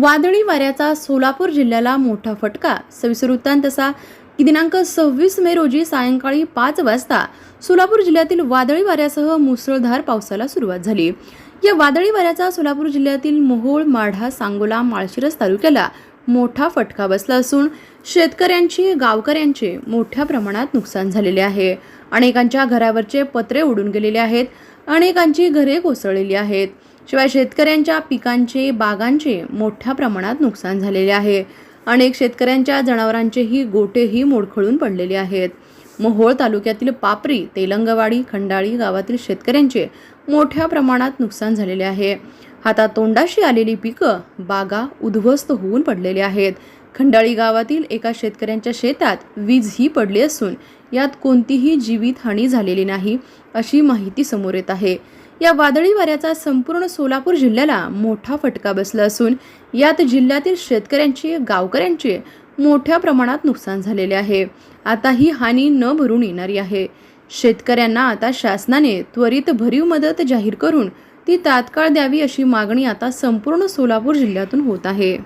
वादळी वाऱ्याचा सोलापूर जिल्ह्याला मोठा फटका. सविस्तर वृत्तांत तसा की दिनांक सव्वीस मे रोजी सायंकाळी पाच वाजता सोलापूर जिल्ह्यातील वादळी वाऱ्यासह मुसळधार पावसाला सुरुवात झाली. या वादळी वाऱ्याचा सोलापूर जिल्ह्यातील मोहोळ माढा सांगोला माळशिरस तालुक्याला मोठा फटका बसला असून शेतकऱ्यांची गावकऱ्यांचे मोठ्या प्रमाणात नुकसान झालेले आहे. अनेकांच्या घरावरचे पत्रे उडून गेलेले आहेत. अनेकांची घरे कोसळलेली आहेत. शिवाय शेतकऱ्यांच्या पिकांचे बागांचे मोठ्या प्रमाणात नुकसान झालेले आहे. अनेक शेतकऱ्यांच्या जनावरांचेही गोटेही मोडखळून पडलेले आहेत. मोहोळ तालुक्यातील पापरी तेलंगवाडी खंडाळी गावातील शेतकऱ्यांचे मोठ्या प्रमाणात नुकसान झालेले आहे. हातातोंडाशी आलेली पिकं बागा उद्ध्वस्त होऊन पडलेली आहेत. खंडाळी गावातील एका शेतकऱ्यांच्या शेतात वीजही पडली असून यात कोणतीही जीवितहानी झालेली नाही अशी माहिती समोर येत आहे. या वादळी वाऱ्याचा संपूर्ण सोलापूर जिल्ह्याला मोठा फटका बसला असून यात जिल्ह्यातील शेतकऱ्यांचे गावकऱ्यांचे मोठ्या प्रमाणात नुकसान झालेले आहे. आता ही हानी न भरून येणारी आहे. शेतकऱ्यांना आता शासनाने त्वरित भरीव मदत जाहीर करून ती तात्काळ द्यावी अशी मागणी आता संपूर्ण सोलापूर जिल्ह्यातून होत आहे.